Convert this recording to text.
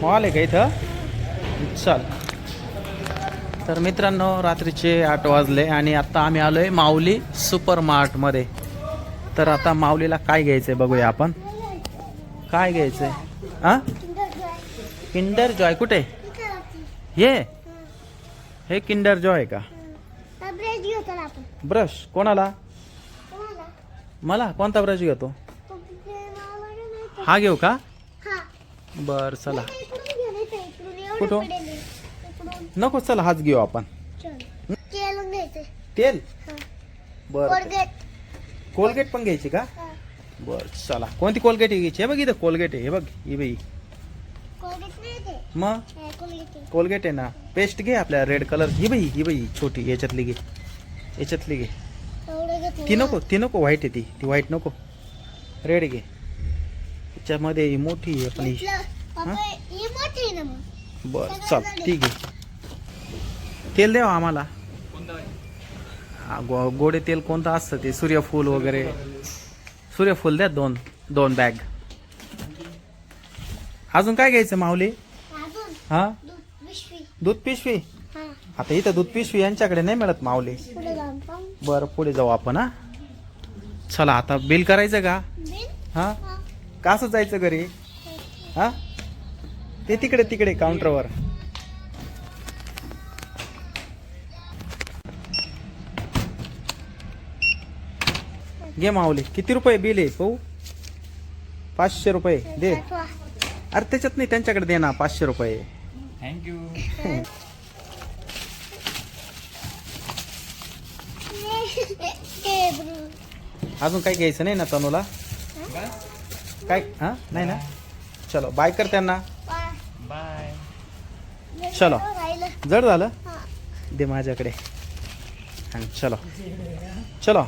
Mall आहे का इथं? चल. तर मित्रांनो रात्रीचे आठ वाजले आणि आता आम्ही आलोय माऊली सुपर मार्टमध्ये तर आता माऊलीला काय घ्यायचंय बघूया आपण. काय घ्यायचंय? हा किंडर जॉय कुठे? हे हे किंडर जॉय आहे का? ब्रश कोणाला? मला. कोणता ब्रश घेतो? हा घेऊ का? बर चला. कुठून? इकडून. नको चला हाच घेऊ आपण. तेल हा. बर. कोलगेट. कोलगेट पण घ्यायची का? हा. बर चला. कोणती कोलगेट घ्यायची? हे बघ इथं कोलगेट आहे हे बघ ही बाई. मग? हे, कोलगेट आहे. ना. पेस्ट घे आपल्या रेड कलर ही बाई ही बाई छोटी याच्यातली घे. याच्यातली घे. ती. नको ती नको व्हाईट आहे ती. ती व्हाईट नको. रेड घे. त्याच्यामध्ये ही? मोठी आहे पण ही बर चल ठीक आहे. तेल द्यावं आम्हाला? गो गोडे तेल कोणतं असतं ते? सूर्यफूल वगैरे. सूर्यफूल द्या दोन दोन बॅग अजून काय घ्यायचं माऊली? हा? दूध पिशवी. हा. आता इथं दूध पिशवी यांच्याकडे नाही मिळत माऊली. बरं पुढे जाऊ आपण हा? चला आता बिल करायचं का? हा. कसं जायचं घरी? हा? ते तिकडे तिकडे काउंटरवर घे माऊली. किती रुपये बिल आहे पाहू? पाचशे रुपये. दे. अरे त्याच्यात नाही त्यांच्याकडे दे ना पाचशे रुपये. थँक्यू. अजून काही घ्यायचं नाही ना तनूला? काय? हा? नाही ना? चलो बाय कर त्यांना. बाय चलो. राहिलं. जड झालं? हा. दे माझ्याकडे. हा, चलो. चलो.